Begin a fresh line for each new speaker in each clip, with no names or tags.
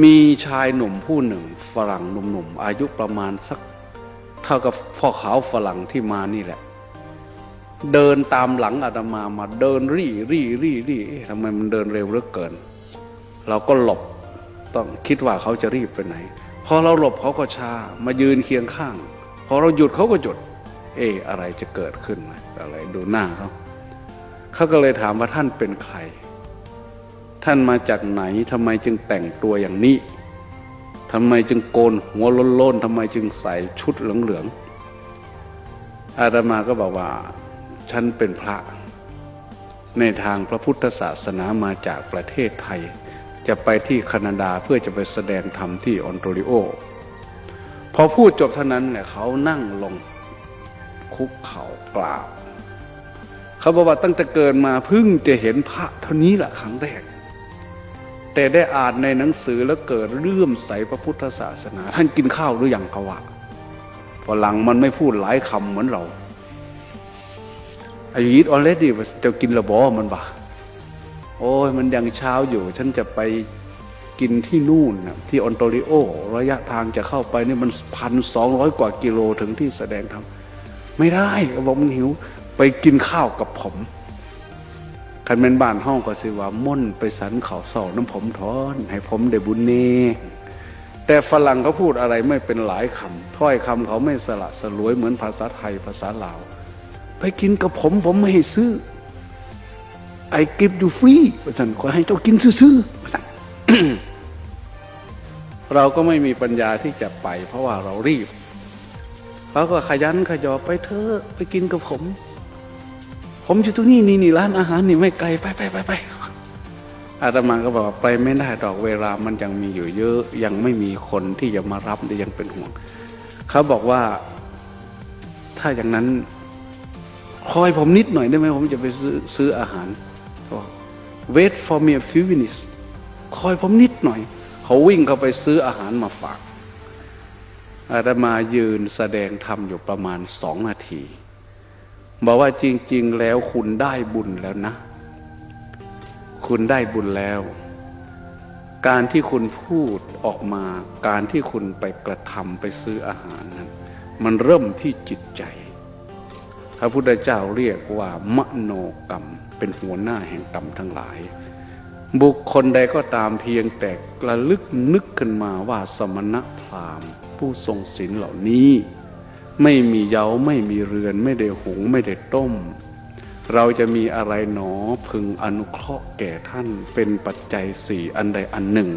มีชายหนุ่มผู้หนึ่ง ฝรั่งหนุ่มๆอายุประมาณสัก เท่ากับพ่อขาวฝรั่งที่มานี่แหละ เดินตามหลังอาตมามาเดินรี่รี่รี่รี่ทำไมมันเดินเร็วเหลือเกิน เราก็หลบต้องคิดว่าเขาจะรีบไปไหนพอเราหลบเขาก็ชามายืนเคียงข้าง พอเราหยุดเขาก็หยุด เอ๊ะอะไรจะเกิดขึ้นไหมอะไรดูหน้าเขาเขาก็เลยถามว่าท่านเป็นใคร ท่านมาจากไหนทำไมจึงแต่งตัวอย่างนี้ทำไมจึงโกนหัวล้นๆทำไมจึงใส่ชุดเหลืองๆอาตมาก็บอกว่า ฉันเป็นพระ ในทางพระพุทธศาสนามาจากประเทศไทย จะไปที่แคนาดาเพื่อจะไปแสดงธรรมที่ออนโตริโอ พอพูดจบเท่านั้นเนี่ยเขานั่งลง คุกเข่ากราบเขาบอกว่าตั้งแต่เกิดมาเพิ่งจะเห็นพระเท่านี้แหละครั้งแรก แต่ได้อ่านในหนังสือแล้วเกิดเลื่อมใสพระพุทธศาสนา ท่านกินข้าวหรืออยังเขาว่าฝรั่งมันไม่พูดหลายคำเหมือนเราอายุยิดออเลดี้จะกินระบอมันบ่าโอ้ยมันยังเช้าอยู่ ฉันจะไปกินที่นู่นนะที่ออนโตริโอ ระยะทางจะเข้าไปนี่มันพันสองร้อยกว่ากิโลถึงที่แสดงธรรมไม่ได้ก็บอกมันหิว ไปกินข้าวกับผม คันเป็นบ้านห้องก็สิว่าม่นไปสันเขาเสาน้ำผมทอน ให้ผมได้บุญเนแต่ฝรั่งเขาพูดอะไรไม่เป็นหลายคำถ้อยคำเขาไม่สละสลวยเหมือนภาษาไทยภาษาลาว ไปกินกับผมผมไม่ให้ซื้อ ไอ้กิฟดูฟรีประสันขอให้เจ้ากินซื้อๆประสันเราก็ไม่มีปัญญาที่จะไป เพราะว่าเรารีบเขาก็ขยันขยอไปเถอะไปกินกับผม ผมอยู่ตรงนี้นี่นี่ร้านอาหารนี่ไม่ไกลไปไปไปไปอาตมาก็บอกไปไม่ได้ดอกเวลามันยังมีอยู่เยอะ ยังไม่มีคนที่จะมารับยังเป็นห่วง เขาบอกว่า ถ้าอย่างนั้น คอยผมนิดหน่อยได้ไหมผมจะไปซื้อซื้ออาหารบอก wait for me a few minutes คอยผมนิดหน่อย เขาวิ่งเข้าไปซื้ออาหารมาฝากอาตมายืนแสดงธรรมอยู่ประมาณสองนาที บอกว่าจริง ๆ แล้วคุณได้บุญแล้วนะ คุณได้บุญแล้ว การที่คุณพูดออกมา การที่คุณไปกระทำไปซื้ออาหารนั้น มันเริ่มที่จิตใจ พระพุทธเจ้าเรียกว่ามโนกรรม เป็นหัวหน้าแห่งกรรมทั้งหลาย บุคคลใดก็ตามเพียงแต่กระลึกนึกขึ้นมาว่าสมณพราหมณ์ผู้ทรงศีลเหล่านี้ ไม่มีเย้าไม่มีเรือน ไม่ได้หุงไม่ได้ต้ม เราจะมีอะไรหนอพึงอนุเคราะห์แก่ท่านเป็นปัจจัยสี่อันใดอันหนึ่ง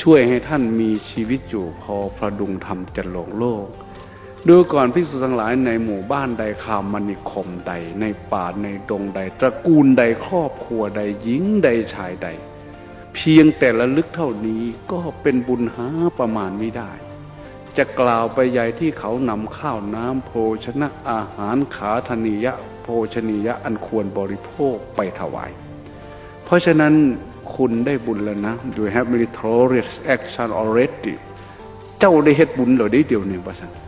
ช่วยให้ท่านมีชีวิตอยู่พอประดุงธรรมจะลงโลก ดูก่อนพิสุทั้งหลายในหมู่บ้านใดคามนิคมใด ในป่าในดงใด ตระกูลใดครอบครัวใดหญิงใดชายใด เพียงแต่ละลึกเท่านี้ก็เป็นบุญหาประมาณไม่ได้ จะกล่าวไปใหญ่ที่เขานำข้าวน้ำโภชนะอาหารขาธนียะโภชนียะอันควรบริโภคไปถวาย เพราะฉะนั้นคุณได้บุญแล้วนะ you have meritorious action already เจ้าได้เฮ็ดบุญเหรอด้เดียวเนี่ยว่าสัน